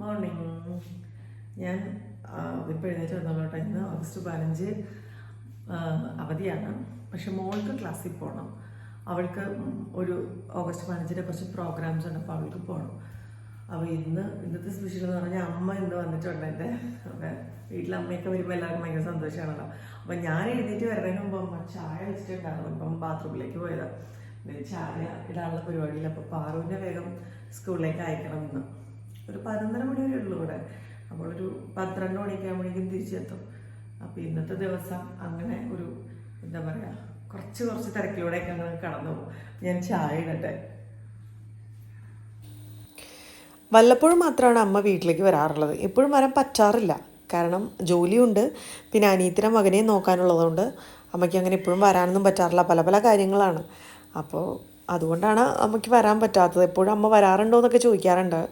Morning ഞാൻ ഇപ്പോൾ എഴുന്നേറ്റ് വന്നോളൂ കേട്ടോ ഇന്ന് ഓഗസ്റ്റ് പതിനഞ്ച് അവധിയാണ്. പക്ഷെ മോൾക്ക് ക്ലാസ്സിൽ പോകണം അവൾക്ക് ഒരു ഓഗസ്റ്റ് പതിനഞ്ചിന്റെ കുറച്ച് പ്രോഗ്രാംസ് ഉണ്ട്. അപ്പോൾ അവൾക്ക് പോകണം അപ്പോൾ ഇന്ന് ഇന്നത്തെ സ്പെഷ്യൽ എന്ന് പറഞ്ഞാൽ അമ്മ ഇന്ന് വന്നിട്ടുണ്ട് എന്റെ. വീട്ടിൽ അമ്മയൊക്കെ വരുമ്പോൾ എല്ലാവർക്കും ഭയങ്കര സന്തോഷമാണല്ലോ. അപ്പം ഞാൻ എഴുന്നേറ്റ് വരുന്നതിന് മുമ്പ് അമ്മ ചായ വെച്ചിട്ടുണ്ടായിരുന്നു. ഇപ്പം ബാത്റൂമിലേക്ക് പോയത്. ഇത് ചായ ഇടാനുള്ള പരിപാടിയിൽ അപ്പോൾ പാറുവിനെ വേഗം സ്കൂളിലേക്ക് അയക്കണം ഇന്ന്. ഒരു പതിനൊന്നര മണി വരെ ഉള്ളൂ ഇവിടെ. അപ്പോൾ ഒരു പന്ത്രണ്ട് മണിയൊക്കെ ആകുമ്പോഴേക്കും തിരിച്ചെത്തും. അപ്പോൾ ഇന്നത്തെ ദിവസം അങ്ങനെ ഒരു എന്താ പറയുക കുറച്ച് കുറച്ച് തിരക്കിലൂടെയൊക്കെ അങ്ങനെ കടന്നു പോകും. ഞാൻ ചായ ഇടട്ടെ. വല്ലപ്പോഴും മാത്രമാണ് അമ്മ വീട്ടിലേക്ക് വരാറുള്ളത്. എപ്പോഴും വരാൻ പറ്റാറില്ല. കാരണം ജോലിയുണ്ട്. പിന്നെ അനിയത്തിന്റെ മകനെ നോക്കാനുള്ളതുകൊണ്ട് അമ്മയ്ക്ക് അങ്ങനെ എപ്പോഴും വരാനൊന്നും പറ്റാറില്ല. പല പല കാര്യങ്ങളാണ്. അപ്പോൾ അതുകൊണ്ടാണ് അമ്മയ്ക്ക് വരാൻ പറ്റാത്തത്. എപ്പോഴും അമ്മ വരാറുണ്ടോ എന്നൊക്കെ ചോദിക്കാറുണ്ട്.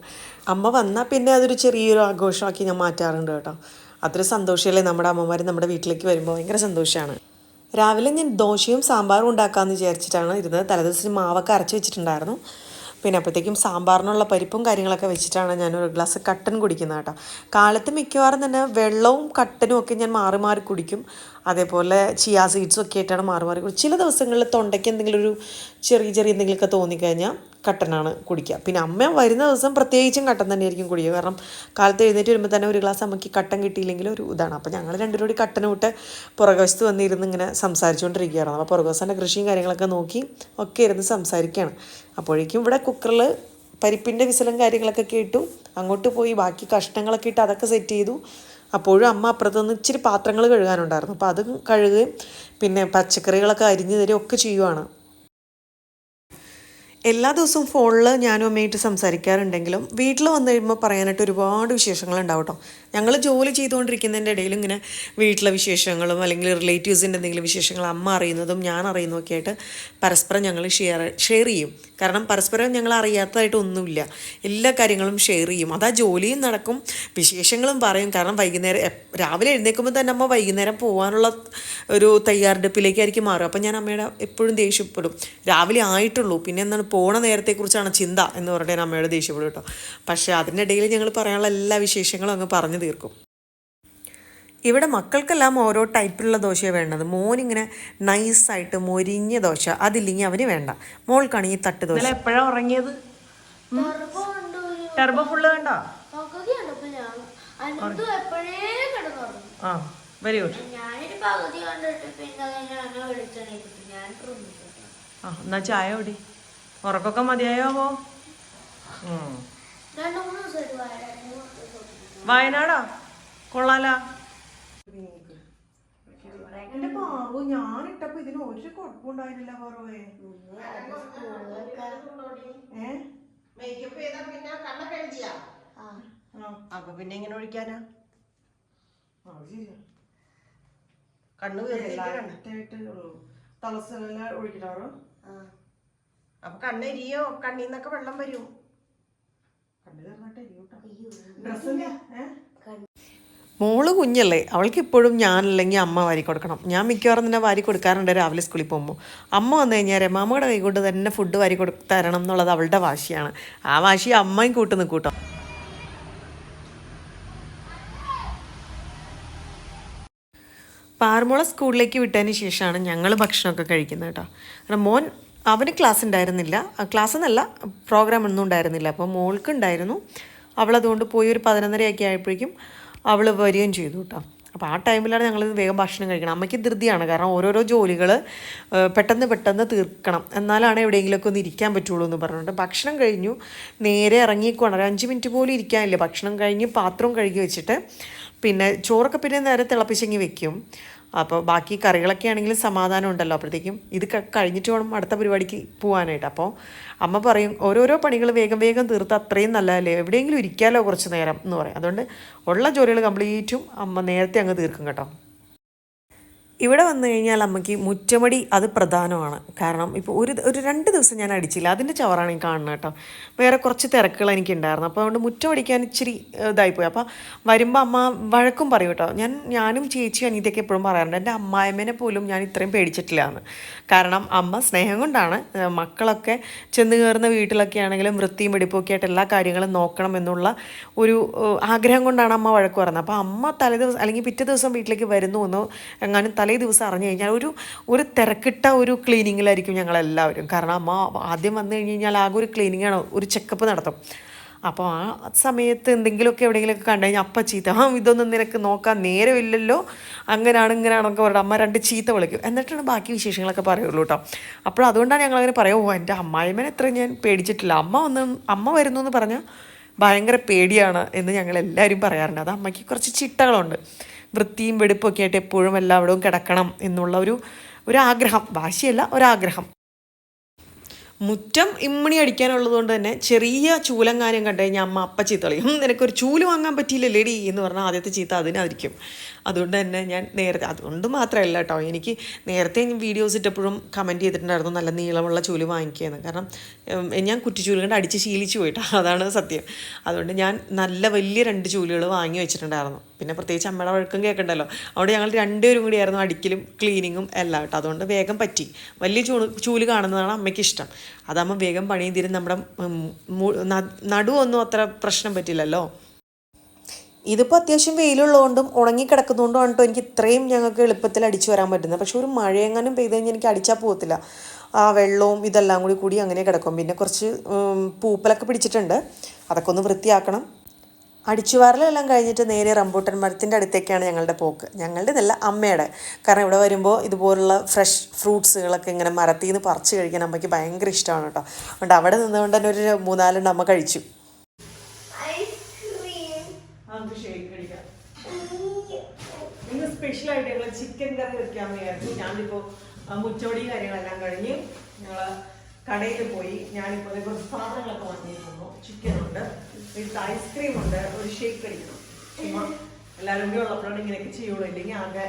അമ്മ വന്നാൽ പിന്നെ അതൊരു ചെറിയൊരു ആഘോഷമാക്കി ഞാൻ മാറ്റാറുണ്ട് കേട്ടോ. അതൊരു സന്തോഷമല്ലേ നമ്മുടെ അമ്മമാർ നമ്മുടെ വീട്ടിലേക്ക് വരുമ്പോൾ ഭയങ്കര സന്തോഷമാണ് രാവിലെ ഞാൻ ദോശയും സാമ്പാറും ഉണ്ടാക്കാമെന്ന് വിചാരിച്ചിട്ടാണ് ഇരുന്നത്. തലേദിവസം മാവൊക്കെ അരച്ച് വെച്ചിട്ടുണ്ടായിരുന്നു. പിന്നെ അപ്പോഴത്തേക്കും സാമ്പാറിനുള്ള പരിപ്പും കാര്യങ്ങളൊക്കെ വെച്ചിട്ടാണ് ഞാൻ ഒരു ഗ്ലാസ് കട്ടൻ കുടിക്കുന്നത് കേട്ടോ. കാലത്ത് മിക്കവാറും തന്നെ വെള്ളവും കട്ടനും ഒക്കെ ഞാൻ മാറി മാറി കുടിക്കും. അതേപോലെ ചിയാ സീഡ്സും ഒക്കെ ആയിട്ടാണ് മാറി മാറി ചില ദിവസങ്ങളിൽ തൊണ്ടയ്ക്ക് എന്തെങ്കിലും ഒരു ചെറിയ ചെറിയ എന്തെങ്കിലുമൊക്കെ തോന്നിക്കഴിഞ്ഞാൽ കട്ടനാണ് കുടിക്കുക. പിന്നെ അമ്മ വരുന്ന ദിവസം പ്രത്യേകിച്ചും കട്ടൻ തന്നെയായിരിക്കും കുടിക്കുക. കാരണം കാലത്ത് എഴുന്നേറ്റ് വരുമ്പോൾ തന്നെ ഒരു ഗ്ലാസ് അമ്മയ്ക്ക് കട്ടൻ കിട്ടിയില്ലെങ്കിൽ ഒരു ഇതാണ്. അപ്പോൾ ഞങ്ങൾ രണ്ടുപേരും കൂടി കട്ടൻ വിട്ട് പുറകുവശത്ത് വന്നിരുന്ന് ഇങ്ങനെ സംസാരിച്ചുകൊണ്ടിരിക്കുകയാണ് അപ്പോൾ പുറകുവശത്തിന്റെ കൃഷിയും കാര്യങ്ങളൊക്കെ നോക്കി ഒക്കെ ഇരുന്ന് സംസാരിക്കുകയാണ്. അപ്പോഴേക്കും ഇവിടെ കുക്കറിൽ പരിപ്പിന്റെ വിസലും കാര്യങ്ങളൊക്കെ കേട്ടു. അങ്ങോട്ട് പോയി ബാക്കി കഷ്ണങ്ങളൊക്കെ ഇട്ട് അതൊക്കെ സെറ്റ് ചെയ്തു. അപ്പോഴും അമ്മ അപ്പുറത്തുനിന്ന് ഇച്ചിരി പാത്രങ്ങൾ കഴുകാനുണ്ടായിരുന്നു. അപ്പോൾ അതും കഴുകുകയും പിന്നെ പച്ചക്കറികളൊക്കെ അരിഞ്ഞു തരികയും ഒക്കെ ചെയ്യുവാണ്. എല്ലാ ദിവസവും ഫോണിൽ ഞാനും അമ്മയായിട്ട് സംസാരിക്കാറുണ്ടെങ്കിലും വീട്ടിൽ വന്നു കഴിയുമ്പോൾ പറയാനായിട്ട് ഒരുപാട് വിശേഷങ്ങളുണ്ടാവും കേട്ടോ. ഞങ്ങൾ ജോലി ചെയ്തുകൊണ്ടിരിക്കുന്നതിന്റെ ഇടയിൽ ഇങ്ങനെ വീട്ടിലെ വിശേഷങ്ങളും അല്ലെങ്കിൽ റിലേറ്റീവ്സിന്റെ എന്തെങ്കിലും വിശേഷങ്ങൾ അമ്മ അറിയുന്നതും ഞാൻ അറിയുന്നതൊക്കെ ആയിട്ട് പരസ്പരം ഞങ്ങൾ ഷെയർ ഷെയർ ചെയ്യും. കാരണം പരസ്പരം ഞങ്ങൾ അറിയാത്തതായിട്ട് ഒന്നുമില്ല. എല്ലാ കാര്യങ്ങളും ഷെയർ ചെയ്യും. അതാ ജോലിയും നടക്കും വിശേഷങ്ങളും പറയും. കാരണം വൈകുന്നേരം രാവിലെ എഴുന്നേൽക്കുമ്പോൾ തന്നെ അമ്മ വൈകുന്നേരം പോകാനുള്ള ഒരു തയ്യാറെടുപ്പിലേക്കായിരിക്കും മാറും അപ്പം ഞാൻ അമ്മയുടെ എപ്പോഴും ദേഷ്യപ്പെടും. രാവിലെ ആയിട്ടുള്ളൂ. പിന്നെ എന്താണ്? പോണ നേരത്തെക്കുറിച്ചാണ് ചിന്ത എന്ന് പറഞ്ഞാൽ അമ്മയോട് ദേഷ്യപ്പെടും കേട്ടോ. പക്ഷേ അതിനിടയിൽ ഞങ്ങൾ പറയാനുള്ള എല്ലാ വിശേഷങ്ങളും അങ്ങ് പറഞ്ഞു തീർക്കും. ഇവിടെ മക്കൾക്കെല്ലാം ഓരോ ടൈപ്പിലുള്ള ദോശയാണ് വേണ്ടത്. മോനിങ്ങനെ നൈസായിട്ട് മൊരിഞ്ഞ ദോശ. അതില്ലെങ്കിൽ അവന് വേണ്ട. മോൾക്കാണെങ്കിൽ തട്ട് ദോശ. എപ്പോഴാണ് ഉറങ്ങിയത്? ടെർബോ ഫുള്ള് കണ്ടോ? പകുതി കണ്ടപ്പോ ഞാൻ അനന്തു എപ്പോഴേ കിടന്നുറങ്ങി ആ വെരി ഗുഡ് ഞാനൊരു പകുതി കണ്ടിട്ട് പിന്നെ അതിനെ എന്നെ വിളിച്ചെണീറ്റിട്ട് ഞാൻ റൂമിൽ ആ എന്നാ ചായ ഓടി ഉറക്കൊക്കെ മതിയായോ വയനാടാ? കൊള്ളാലാ. എന്റെ ഞാനിട്ടപ്പോ ഇതിന് ഒരു കുഴപ്പമുണ്ടായിരുന്നില്ല പറവേ. അപ്പൊ പിന്നെ എങ്ങനെ ഒഴിക്കാനാ? കണ്ണു തലസ്ഥലെല്ലാം ഒഴിക്കണോ അപ്പൊ കണ്ണ് എരിയോ കണ്ണീന്നൊക്കെ വെള്ളം വരും. കണ്ടു മോൾ കുഞ്ഞല്ലേ. അവൾക്ക് ഇപ്പോഴും ഞാനല്ലെങ്കിൽ അമ്മ വാരി കൊടുക്കണം. ഞാൻ മിക്കവാറും തന്നെ വാരി കൊടുക്കാറുണ്ട് രാവിലെ സ്കൂളിൽ പോകുമ്പോൾ. അമ്മ വന്നു കഴിഞ്ഞാൽ രമാമ്മയുടെ കൈ കൊണ്ട് തന്നെ ഫുഡ് വാരി കൊടുത്തരണം തരണം എന്നുള്ളത് അവളുടെ വാശിയാണ്. ആ വാശി അമ്മയും കൂട്ട് നിൽക്കൂട്ടോ പാറമുള സ്കൂളിലേക്ക് വിട്ടതിന് ശേഷമാണ് ഞങ്ങൾ ഭക്ഷണമൊക്കെ കഴിക്കുന്നത് കേട്ടോ. കാരണം മോൻ അവന് ക്ലാസ് ഉണ്ടായിരുന്നില്ല. ക്ലാസ് എന്നല്ല പ്രോഗ്രാം ഒന്നും ഉണ്ടായിരുന്നില്ല. അപ്പോൾ മോൾക്ക് ഉണ്ടായിരുന്നു അവളതുകൊണ്ട് പോയി ഒരു പതിനൊന്നരയൊക്കെ ആയപ്പോഴേക്കും അവൾ വരികയും ചെയ്തു കേട്ടോ. അപ്പോൾ ആ ടൈമിലാണ് ഞങ്ങൾ വേഗം ഭക്ഷണം കഴിക്കണം അമ്മയ്ക്ക് ധൃതിയാണ്. കാരണം ഓരോരോ ജോലികൾ പെട്ടെന്ന് പെട്ടെന്ന് തീർക്കണം. എന്നാലാണ് എവിടെയെങ്കിലുമൊക്കെ ഒന്ന് ഇരിക്കാൻ പറ്റുള്ളൂ എന്ന് പറഞ്ഞിട്ട് ഭക്ഷണം കഴിഞ്ഞു. നേരെ ഇറങ്ങിക്കോണം ഒരു അഞ്ച് മിനിറ്റ് പോലും ഇരിക്കാനില്ല. ഭക്ഷണം കഴിഞ്ഞ് പാത്രം കഴുകി വെച്ചിട്ട് പിന്നെ ചോറൊക്കെ പിന്നെ നേരെ തിളപ്പിച്ചെങ്കിൽ വെക്കും. അപ്പോൾ ബാക്കി കറികളൊക്കെ ആണെങ്കിലും സമാധാനം ഉണ്ടല്ലോ. അപ്പോഴത്തേക്കും ഇത് കഴിഞ്ഞിട്ട് വേണം അടുത്ത പരിപാടിക്ക് പോകാനായിട്ട് അപ്പോൾ അമ്മ പറയും ഓരോരോ പണികൾ വേഗം വേഗം തീർത്ത് അത്രയും നല്ലതല്ലേ? എവിടെയെങ്കിലും ഇരിക്കാമല്ലോ കുറച്ച് നേരം എന്ന് പറയും. അതുകൊണ്ട് ഉള്ള ജോലികൾ കംപ്ലീറ്റും അമ്മ നേരത്തെ അങ്ങ് തീർക്കും കേട്ടോ. ഇവിടെ വന്നു കഴിഞ്ഞാൽ അമ്മയ്ക്ക് മുറ്റമടി അത് പ്രധാനമാണ്. കാരണം ഇപ്പോൾ ഒരു ഒരു രണ്ട് ദിവസം ഞാൻ അടിച്ചില്ല. അതിന്റെ ചവറാണ് ഈ കാണുന്നത് കേട്ടോ. വേറെ കുറച്ച് തിരക്കുകൾ എനിക്കുണ്ടായിരുന്നു. അപ്പോൾ അതുകൊണ്ട് മുറ്റമടിക്കാൻ ഇച്ചിരി ഇതായിപ്പോയി. അപ്പോൾ വരുമ്പോൾ അമ്മ വഴക്കും പറയും കേട്ടോ. ഞാൻ ഞാനും ചേച്ചിയും അനീതിയൊക്കെ എപ്പോഴും പറയാറുണ്ട് എന്റെ അമ്മായമ്മേനെ പോലും ഞാൻ ഇത്രയും പേടിച്ചിട്ടില്ല എന്ന്. കാരണം അമ്മ സ്നേഹം കൊണ്ടാണ് മക്കളൊക്കെ ചെന്ന് കയറുന്ന വീട്ടിലൊക്കെ ആണെങ്കിലും വൃത്തിയും വെടിപ്പൊക്കെ ആയിട്ട് എല്ലാ കാര്യങ്ങളും നോക്കണം എന്നുള്ള ഒരു ആഗ്രഹം കൊണ്ടാണ് അമ്മ വഴക്ക് പറയുന്നത്. അപ്പോൾ അമ്മ തലേ ദിവസം അല്ലെങ്കിൽ പിറ്റേ ദിവസം വീട്ടിലേക്ക് വരുന്നു എന്ന് എങ്ങാനും തലേ ദിവസം അറിഞ്ഞു കഴിഞ്ഞാൽ ഒരു ഒരു തിരക്കിട്ട ഒരു ക്ലീനിങ്ങിലായിരിക്കും ഞങ്ങളെല്ലാവരും. കാരണം അമ്മ ആദ്യം വന്നു കഴിഞ്ഞ് കഴിഞ്ഞാൽ ആകെ ഒരു ക്ലീനിങ്ങാണ് ഒരു ചെക്കപ്പ് നടത്തും. അപ്പോൾ ആ സമയത്ത് എന്തെങ്കിലുമൊക്കെ എവിടെയെങ്കിലുമൊക്കെ കണ്ടു കഴിഞ്ഞാൽ അപ്പം ചീത്ത ആ ഇതൊന്നും നിനക്ക് നോക്കാൻ നേരമില്ലല്ലോ അങ്ങനെയാണ് ഇങ്ങനെയാണൊക്കെ പറയുന്നത് അമ്മ രണ്ട് ചീത്ത വിളിക്കും. എന്നിട്ടാണ് ബാക്കി വിശേഷങ്ങളൊക്കെ പറയുള്ളൂ കേട്ടോ അപ്പോൾ അതുകൊണ്ടാണ് ഞങ്ങളങ്ങനെ പറയുമോ എന്റെ അമ്മായിമ്മനെ എത്ര ഞാൻ പേടിച്ചിട്ടില്ല. അമ്മ ഒന്ന് അമ്മ വരുന്നു എന്ന് പറഞ്ഞാൽ ഭയങ്കര പേടിയാണ് എന്ന് ഞങ്ങൾ എല്ലാവരും പറയാറുണ്ട്. അത് അമ്മയ്ക്ക് കുറച്ച് ചിട്ടകളുണ്ട്. വൃത്തിയും വെടുപ്പൊക്കെ ആയിട്ട് എപ്പോഴും എല്ലാവിടവും കിടക്കണം എന്നുള്ള ഒരു ഒരു ആഗ്രഹം വാശിയല്ല ഒരാഗ്രഹം. മുറ്റം ഇമ്മണി അടിക്കാനുള്ളത് കൊണ്ട് തന്നെ ചെറിയ ചൂലങ്ങാനും കണ്ടു കഴിഞ്ഞാൽ അമ്മ അപ്പ ചീത്ത കളിയും "ഉം, നിനക്കൊരു ചൂൽ വാങ്ങാൻ പറ്റിയില്ലല്ലേടി? എന്ന് പറഞ്ഞാൽ ആദ്യത്തെ ചീത്ത അതിനായിരിക്കും. അതുകൊണ്ട് തന്നെ ഞാൻ നേരത്തെ അതുകൊണ്ട് മാത്രമല്ല കേട്ടോ എനിക്ക് നേരത്തെ വീഡിയോസ് ഇട്ടപ്പോഴും കമന്റ് ചെയ്തിട്ടുണ്ടായിരുന്നു നല്ല നീളമുള്ള ചൂൽ വാങ്ങിക്കുകയെന്ന് കാരണം ഞാൻ കുറ്റിച്ചൂൽ കണ്ട് അടിച്ച് ശീലിച്ചു പോയിട്ടോ അതാണ് സത്യം. അതുകൊണ്ട് ഞാൻ നല്ല വലിയ രണ്ട് ചൂലുകൾ വാങ്ങി വെച്ചിട്ടുണ്ടായിരുന്നു. പിന്നെ പ്രത്യേകിച്ച് അമ്മയുടെ വഴക്കും കേൾക്കണ്ടല്ലോ. അവിടെ ഞങ്ങൾ രണ്ടുപേരും കൂടിയായിരുന്നു അടിക്കലും ക്ലീനിങ്ങും എല്ലാം കേട്ടോ. അതുകൊണ്ട് വേഗം പറ്റി. വലിയ ചൂട് ചൂൽ കാണുന്നതാണ് അമ്മയ്ക്ക് ഇഷ്ടം അതാകുമ്പോൾ വേഗം പണിയും തീരും. നമ്മുടെ നടുവൊന്നും അത്ര പ്രശ്നം പറ്റില്ലല്ലോ. ഇതിപ്പോൾ അത്യാവശ്യം വെയിലുള്ളതുകൊണ്ടും ഉണങ്ങിക്കിടക്കുന്നതുകൊണ്ടുമാണ് കേട്ടോ എനിക്ക് ഇത്രയും ഞങ്ങൾക്ക് എളുപ്പത്തിൽ അടിച്ചു വരാൻ പറ്റുന്നത്. പക്ഷേ ഒരു മഴയെങ്ങാനും പെയ്ത് കഴിഞ്ഞാൽ എനിക്ക് അടിച്ചാൽ പോകത്തില്ല ആ വെള്ളവും ഇതെല്ലാം കൂടി കൂടി അങ്ങനെ കിടക്കും. പിന്നെ കുറച്ച് പൂപ്പലൊക്കെ പിടിച്ചിട്ടുണ്ട്. അതൊക്കെ ഒന്ന് വൃത്തിയാക്കണം. അടിച്ചുവാരലെല്ലാം കഴിഞ്ഞിട്ട് നേരെ റംബൂട്ടൻ മരത്തിന്റെ അടുത്തേക്കാണ് ഞങ്ങളുടെ പോക്ക്. ഞങ്ങളുടെ ഇതല്ല അമ്മയുടെ. കാരണം ഇവിടെ വരുമ്പോൾ ഇതുപോലുള്ള ഫ്രഷ് ഫ്രൂട്ട്സുകളൊക്കെ ഇങ്ങനെ മരത്തിൽ നിന്ന് പറിച്ച് കഴിക്കാൻ അമ്മയ്ക്ക് ഭയങ്കര ഇഷ്ടമാണ് കേട്ടോ. അതുകൊണ്ട് അവിടെ നിന്നുകൊണ്ട് തന്നെ ഒരു മൂന്നാലെണ്ണം അമ്മ കഴിച്ചു. ഐസ്ക്രീം നമുക്ക് ഷേക്ക് കഴിക്കാം. ഇന്ന് സ്പെഷ്യലായിട്ട് ഞങ്ങൾ ചിക്കൻ കറി വെക്കാൻ വിചാരിച്ചു. ഞാനിപ്പോൾ മുച്ചോടി കാര്യങ്ങളെല്ലാം കഴിഞ്ഞ് ഞങ്ങൾ കടയിൽ പോയി ഞാനിപ്പോൾ കുറച്ച് സാധനങ്ങളൊക്കെ വാങ്ങിയിരുന്നു. ചിക്കൻ ഉണ്ട്. വിത്ത് ഐസ്ക്രീം ഉണ്ട്. ഒരു ഷേക്ക് അടിക്കണം. ചുമ്മാ എല്ലാവരും കൂടി ഉള്ളപ്പോഴാണ് ഇങ്ങനെയൊക്കെ ചെയ്യുള്ളൂ. ഇല്ലെങ്കിൽ ആകെ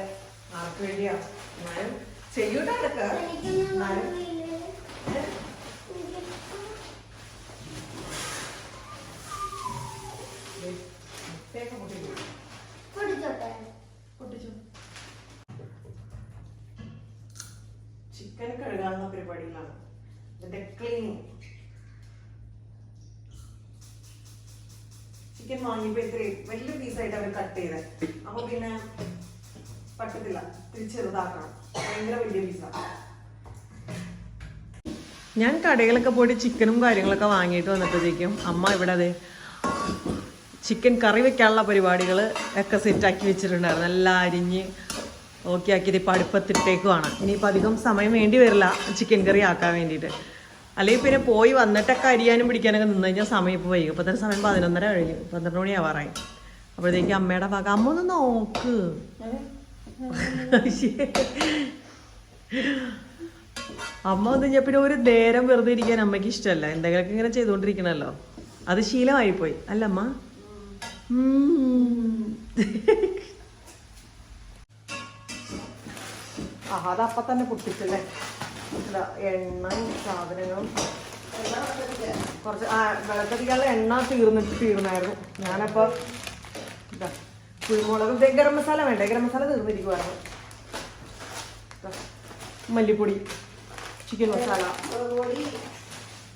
ആർക്ക് വേണ്ടിയാ? എന്നാലും ചെയ്യൂട്ടോ എന്നാലും ചിക്കൻ വാങ്ങിയപ്പോ ഇത്രയും വലിയ പീസായിട്ട് അവർ കട്ട് ചെയ്ത്. അപ്പൊ പിന്നെ പറ്റത്തില്ല. തിരിച്ച് ചെറുതാക്കണം. ഭയങ്കര വലിയ പീസാണ് ഞാൻ കടകളൊക്കെ പോയിട്ട് ചിക്കനും കാര്യങ്ങളൊക്കെ വാങ്ങിയിട്ട് വന്നപ്പോഴത്തേക്കും അമ്മ ഇവിടെ അതെ ചിക്കൻ കറി വെക്കാനുള്ള പരിപാടികൾ ഒക്കെ സെറ്റാക്കി വെച്ചിട്ടുണ്ടായിരുന്നു. എല്ലാം അരിഞ്ഞ് ഓക്കെ ആക്കിയത് ഇപ്പം അടുപ്പത്തിട്ടേക്കുവാണ്. ഇനിയിപ്പോൾ അധികം സമയം വേണ്ടി വരില്ല. ചിക്കൻ കറി ആക്കാൻ വേണ്ടിയിട്ട്. അല്ലെങ്കിൽ പിന്നെ പോയി വന്നിട്ടൊക്കെ അരിയാനും പിടിക്കാനൊക്കെ നിന്ന് കഴിഞ്ഞാൽ സമയം ഇപ്പോൾ വൈകും. ഇപ്പോൾ തന്നെ സമയം പതിനൊന്നര കഴിഞ്ഞു. പന്ത്രണ്ട് മണി ആവാറായി. അപ്പോഴത്തേക്ക് അമ്മയുടെ ഭാഗം അമ്മ ഒന്ന് നോക്ക്. അമ്മ വന്നു കഴിഞ്ഞാൽ പിന്നെ ഒരു നേരം വെറുതെ ഇരിക്കാൻ അമ്മയ്ക്ക് ഇഷ്ടമല്ല. എന്തെങ്കിലുമൊക്കെ ഇങ്ങനെ ചെയ്തുകൊണ്ടിരിക്കണമല്ലോ അത് ശീലമായിപ്പോയി. അല്ല അമ്മ? ഉം. ആ അതപ്പ തന്നെ പൊട്ടിച്ചല്ലേ എണ്ണയും സാധനങ്ങളും. കുറച്ച് ആ വെള്ളത്തടിക്കാനുള്ള എണ്ണ തീർന്നിട്ട് തീർന്നായിരുന്നു. ഞാനപ്പോൾ ഇതാ കുരുമുളകും ഗരം മസാല വേണ്ട? ഗരം മസാല തീർന്നിരിക്കുമായിരുന്നു മല്ലിപ്പൊടി ചിക്കൻ മസാല.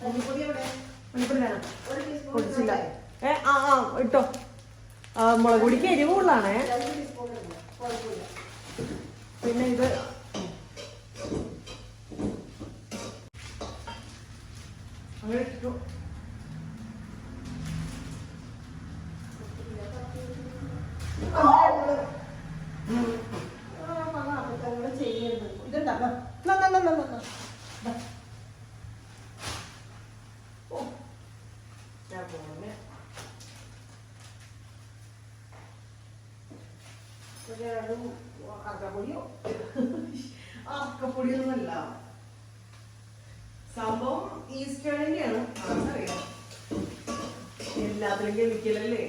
മല്ലിപ്പൊടി വേണം. പൊടിച്ചില്ല. ഏ ആ ആ ഇട്ടോ. മുളക് പൊടിക്ക് എരിവ് കൂടുതലാണേ. പിന്നെ ഇത് അങ്ങനെ ഇട്ടു എല്ലാത്തിലും കെമിക്കലല്ലേ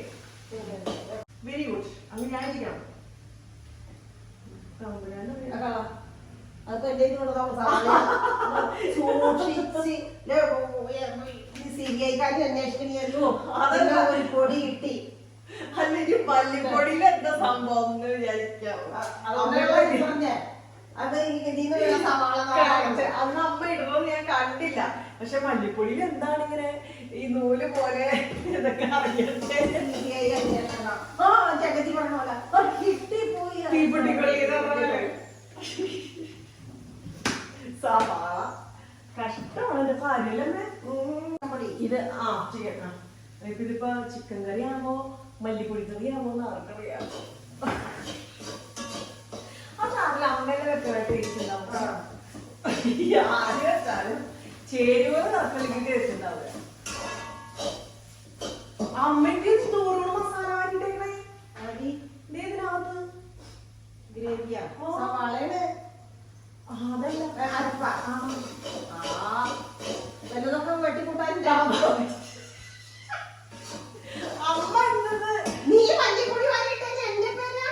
വെരി ഗുഡ് അങ്ങനെ ഞാനിരിക്കണം അതാ. അതിപ്പോ എന്റെ കയ്യിലുള്ളതാണ് സാധനം. സൂക്ഷിച്ച് ലെ, ഓ, ഏ, ഈ CBI ക്കാര് അന്വേഷിക്കണല്ലോ. അതിന് ഒരു പൊടി കിട്ടി അല്ലെങ്കിൽ എന്താ സംഭവം എന്ന് വിചാരിക്കാം. അത് അന്ന് അമ്മ ഇടുന്നത് ഞാൻ കണ്ടില്ല പക്ഷെ മല്ലിപ്പൊടിയിൽ എന്താണ് ഇങ്ങനെ ഈ നൂൽ പോലെ ഇത് ചിക്കൻ ചിക്കൻ കറി ആവോ മല്ലിപ്പൊടി കറി ആവോ എന്ന് ആർക്കറിയാമോ ആ സാറിൽ അമ്മേനെ ചേരുവ ഉണ്ടാവില്ല അമ്മയ്ക്ക് നൂറോളം മസാല വാങ്ങിട്ടേക്കണേ അരി, ഇതിനകത്ത് ഗ്രേവിയാ. ആ. വല്ലതൊക്കെ വെട്ടിക്കൂട്ടാനുണ്ടാവും. അമ്മ ഇന്നത്. നീ മല്ലിപ്പൊടി വാങ്ങിയിട്ടേ എന്റെ പേരാ?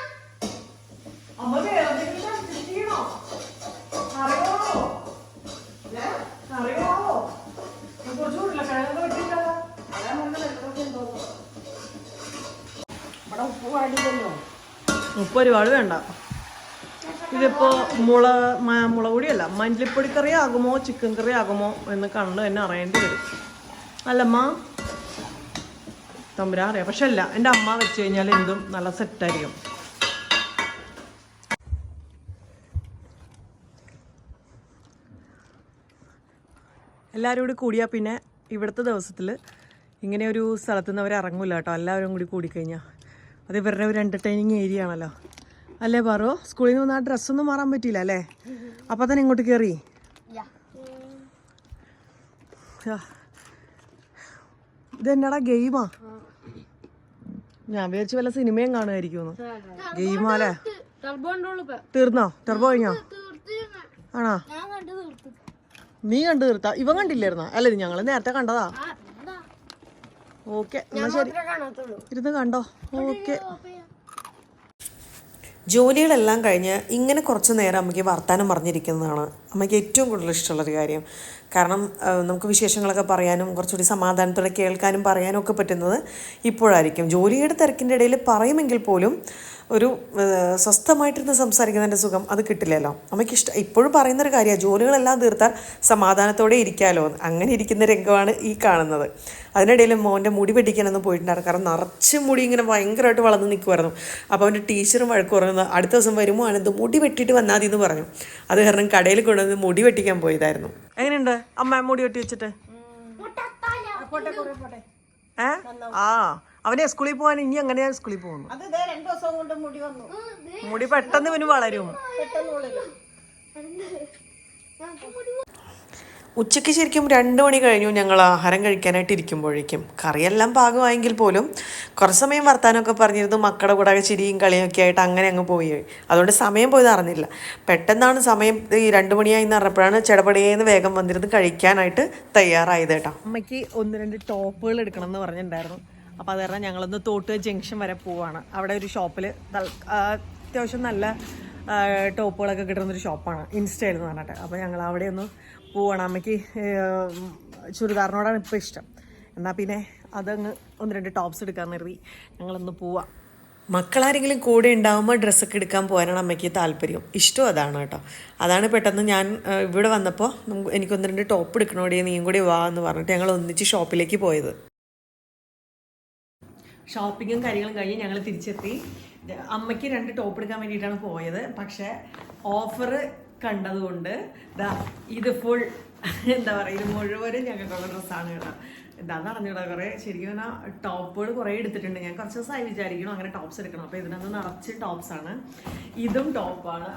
അമ്മ വേറെ ചെയ്യണോ? അറിയാമോ ഏ? ഉപ്പ് ഒരുപാട് വേണ്ട. ഇതിപ്പോ മുള മുളക് പൊടിയല്ല മല്ലിപ്പൊടി കറി ആകുമോ ചിക്കൻ കറി ആകുമോ എന്ന് കണ്ട് തന്നെ അറിയേണ്ടി വരും. അല്ലമ്മ തമ്പുരാ അറിയാം. പക്ഷെ അല്ല എന്റെ അമ്മ വെച്ച് കഴിഞ്ഞാൽ എന്തും നല്ല സെറ്റായിരിക്കും. എല്ലാവരും കൂടി കൂടിയാൽ പിന്നെ ഇവിടുത്തെ ദിവസത്തിൽ ഇങ്ങനെ ഒരു സ്ഥലത്തു നിന്ന് അവർ ഇറങ്ങൂല കേട്ടോ. എല്ലാവരും കൂടി കൂടിക്കഴിഞ്ഞാൽ അത് ഇവരുടെ ഒരു എന്റർടൈനിങ് ഏരിയ ആണല്ലോ. അല്ലേ പറോ? സ്കൂളിൽ നിന്ന് വന്ന് ആ ഡ്രസ്സൊന്നും മാറാൻ പറ്റിയില്ല അല്ലേ? അപ്പം തന്നെ ഇങ്ങോട്ട് കയറി ഇതെന്നടാ ഗെയിമാ? ഞാൻ വിചാരിച്ചു വല്ല സിനിമയും കാണുമായിരിക്കും ഗെയിമാലേ തീർന്നോ? ടെർബോ കഴിഞ്ഞോ? ആണോ? നീ കണ്ടു തീർത്താ? ഇവൻ കണ്ടില്ലായിരുന്നോ? അല്ലേ ഞങ്ങൾ ഞങ്ങൾ നേരത്തെ കണ്ടതാ. ഓക്കെ എന്നാ ശരി. കാണത്തുള്ളൂ. ഇരുന്ന് കണ്ടോ? ഓക്കെ. ജോലികളെല്ലാം കഴിഞ്ഞ് ഇങ്ങനെ കുറച്ച് നേരം നമുക്ക് വർത്താനം പറഞ്ഞിരിക്കുന്നതാണ്. അമ്മയ്ക്ക് ഏറ്റവും കൂടുതൽ ഇഷ്ടമുള്ളൊരു കാര്യം. കാരണം നമുക്ക് വിശേഷങ്ങളൊക്കെ പറയാനും കുറച്ചുകൂടി സമാധാനത്തോടെ കേൾക്കാനും പറയാനും ഒക്കെ പറ്റുന്നത് ഇപ്പോഴായിരിക്കും. ജോലിയുടെ തിരക്കിന്റെ ഇടയിൽ പറയുമെങ്കിൽ പോലും ഒരു സ്വസ്ഥമായിട്ടിരുന്ന് സംസാരിക്കുന്നതിന്റെ സുഖം അത് കിട്ടില്ലല്ലോ. അമ്മയ്ക്ക് ഇഷ്ടം ഇപ്പോഴും പറയുന്നൊരു കാര്യമാണ് ജോലികളെല്ലാം തീർത്താൽ സമാധാനത്തോടെ ഇരിക്കാമല്ലോ അങ്ങനെ ഇരിക്കുന്ന രംഗമാണ് ഈ കാണുന്നത്. അതിനിടയിൽ മോന്റെ മുടി വെട്ടിക്കാനൊന്നും പോയിട്ടുണ്ടായിരുന്നു. കാരണം നിറച്ച് മുടി ഇങ്ങനെ ഭയങ്കരമായിട്ട് വളർന്ന് നിൽക്കുമായിരുന്നു അപ്പോൾ അവന്റെ ടീച്ചറും വഴക്ക് പറയുന്നത് അടുത്ത ദിവസം വരുമ്പോൾ ആനന്ദ് മുടി വെട്ടിയിട്ട് വന്നാൽ മതി എന്ന് പറഞ്ഞു. അത് കാരണം കടയിൽ കൊണ്ടുവന്ന് മുടി വെട്ടിക്കാൻ പോയതായിരുന്നു. എങ്ങനെയുണ്ട്? അമ്മ മുടി വെട്ടി വെച്ചിട്ട്? ഏ? ആ. അവനെ സ്കൂളിൽ പോകാൻ ഇനി എങ്ങനെയാ സ്കൂളിൽ പോകുന്നു. മുടി വന്നു. മുടി പെട്ടെന്ന് ഇവന് വളരും. ഉച്ചയ്ക്ക് ശരിക്കും രണ്ട് മണി കഴിഞ്ഞു ഞങ്ങൾ ആഹാരം കഴിക്കാനായിട്ട് ഇരിക്കുമ്പോഴേക്കും. കറിയെല്ലാം പാകമായെങ്കിൽ പോലും കുറച്ച് സമയം വർത്താനമൊക്കെ പറഞ്ഞിരുന്നു. മക്കളുടെ കൂടെ ചിരിയും കളിയൊക്കെ ആയിട്ട് അങ്ങനെ അങ്ങ് പോയി. അതുകൊണ്ട് സമയം പോയത് അറിഞ്ഞില്ല. പെട്ടെന്നാണ് സമയം ഈ രണ്ട് മണിയായി എന്ന് പറഞ്ഞപ്പോഴാണ് ചെടപടിയേന്ന് വേഗം വന്നിരുന്ന് കഴിക്കാനായിട്ട് തയ്യാറായത് കേട്ടോ. അമ്മയ്ക്ക് ഒന്ന് രണ്ട് ടോപ്പുകൾ എടുക്കണം എന്ന് പറഞ്ഞിട്ടുണ്ടായിരുന്നു. അപ്പോൾ അത് ഞങ്ങളൊന്ന് തോട്ട് ജംഗ്ഷൻ വരെ പോവാണ്. അവിടെ ഒരു ഷോപ്പിൽ അത്യാവശ്യം നല്ല ടോപ്പുകളൊക്കെ കിട്ടുന്നൊരു ഷോപ്പാണ്. ഇൻസ്റ്റയിൽ എന്ന് പറഞ്ഞിട്ട്. അപ്പോൾ ഞങ്ങൾ അവിടെ ഒന്ന് പോവാണ്. അമ്മയ്ക്ക് ചുരിദാറിനോടാണ് ഇപ്പോൾ ഇഷ്ടം. എന്നാൽ പിന്നെ അതങ്ങ് ഒന്ന് രണ്ട് ടോപ്സ് എടുക്കാൻ കരുതി ഞങ്ങളൊന്ന് പോവാം. മക്കളാരെങ്കിലും കൂടെ ഉണ്ടാകുമ്പോൾ ഡ്രസ്സൊക്കെ എടുക്കാൻ പോകാനാണ് അമ്മയ്ക്ക് താല്പര്യം. ഇഷ്ടം അതാണ് കേട്ടോ. അതാണ് പെട്ടെന്ന് ഞാൻ ഇവിടെ വന്നപ്പോൾ എനിക്കൊന്ന് രണ്ട് ടോപ്പ് എടുക്കണോടെ നീയും കൂടി വാ എന്ന് പറഞ്ഞിട്ട് ഞങ്ങൾ ഒന്നിച്ച് ഷോപ്പിലേക്ക് പോയത്. ഷോപ്പിങ്ങും കാര്യങ്ങളും കഴിഞ്ഞ് ഞങ്ങൾ തിരിച്ചെത്തി. അമ്മയ്ക്ക് രണ്ട് ടോപ്പ് എടുക്കാൻ വേണ്ടിയിട്ടാണ് പോയത്. പക്ഷേ ഓഫർ കണ്ടതുകൊണ്ട് ദാ ഇത് ഫുൾ എന്താ പറയുക ഇത് മുഴുവനും ഞങ്ങൾക്കുള്ള ഡ്രസ്സാണ് കേട്ടോ. എന്താണെന്ന് അറിഞ്ഞൂടാ കുറേ ശരിക്കും പറഞ്ഞാൽ ടോപ്പുകൾ കുറേ എടുത്തിട്ടുണ്ട്. ഞാൻ കുറച്ച് ദിവസമായി വിചാരിക്കണം അങ്ങനെ ടോപ്സ് എടുക്കണം. അപ്പോൾ ഇതിനകത്ത് നിറച്ച് ടോപ്സ് ആണ്. ഇതും ടോപ്പാണ്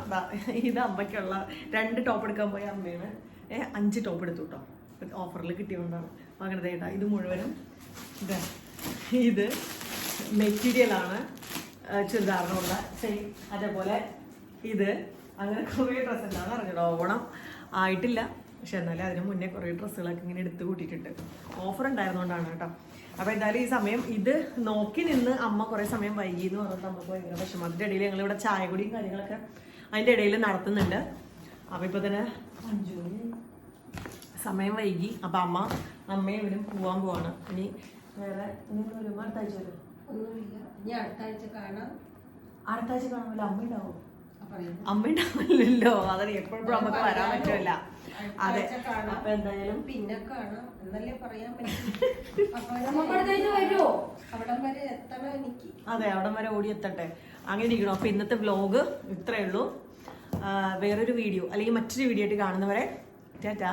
ഇത് അമ്മയ്ക്കുള്ള രണ്ട് ടോപ്പ് എടുക്കാൻ പോയ അമ്മയാണ്. ഏ അഞ്ച് ടോപ്പ് എടുത്തു കേട്ടോ. ഓഫറിൽ കിട്ടിയതുകൊണ്ടാണ്. അങ്ങനെ ദേ ഇത് മുഴുവനും ഇതാ ഇത് മെറ്റീരിയലാണ് ചുരിദാറിനുള്ള സെയിം അതേപോലെ ഇത്. അങ്ങനെ കുറേ ഡ്രസ്സ് ഉണ്ടാകും അറിഞ്ഞിട്ടോ ഓണം ആയിട്ടില്ല. പക്ഷെ എന്നാലും അതിന് മുന്നേ കുറേ ഡ്രസ്സുകളൊക്കെ ഇങ്ങനെ എടുത്ത് കൂട്ടിയിട്ടുണ്ട്. ഓഫർ ഉണ്ടായിരുന്നുകൊണ്ടാണ് കേട്ടോ. അപ്പോൾ എന്തായാലും ഈ സമയം ഇത് നോക്കി നിന്ന് അമ്മ കുറേ സമയം വൈകി എന്ന് പറഞ്ഞിട്ട് നമുക്ക് ഭയങ്കര വിഷമം. അതിന്റെ ഇടയിൽ ഞങ്ങളിവിടെ ചായ കുടിയും കാര്യങ്ങളൊക്കെ അതിന്റെ ഇടയിൽ നടത്തുന്നുണ്ട്. അപ്പോൾ ഇപ്പോൾ തന്നെ സമയം വൈകി. അപ്പോൾ അമ്മ അമ്മയും ഇവരും പോവാൻ പോവാണ്. ഇനി വേറെ ഇനി ഒരുമാർ തയ്ച്ചു വരും ഒന്നുമില്ല. ഇനി അടുത്ത ആഴ്ച കാണാം. അടുത്ത ആഴ്ച കാണുമല്ലോ അമ്മ ഉണ്ടാവും? അമ്മ ഉണ്ടാവില്ലല്ലോ അതാണ് എപ്പോഴും നമുക്ക് വരാൻ പറ്റില്ല അതെ. അപ്പൊ എന്തായാലും പിന്നെ കാണാം. എന്നല്ലേ പറയാൻ പറ്റും? അതെ അവിടം വരെ ഓടി എത്തട്ടെ. അങ്ങനെ ഇരിക്കണം. അപ്പൊ ഇന്നത്തെ വ്ലോഗ് ഇത്രയേ ഉള്ളൂ. വേറൊരു വീഡിയോ അല്ലെങ്കിൽ മറ്റൊരു വീഡിയോ ആയിട്ട് കാണുന്നവരെ ടാറ്റാ.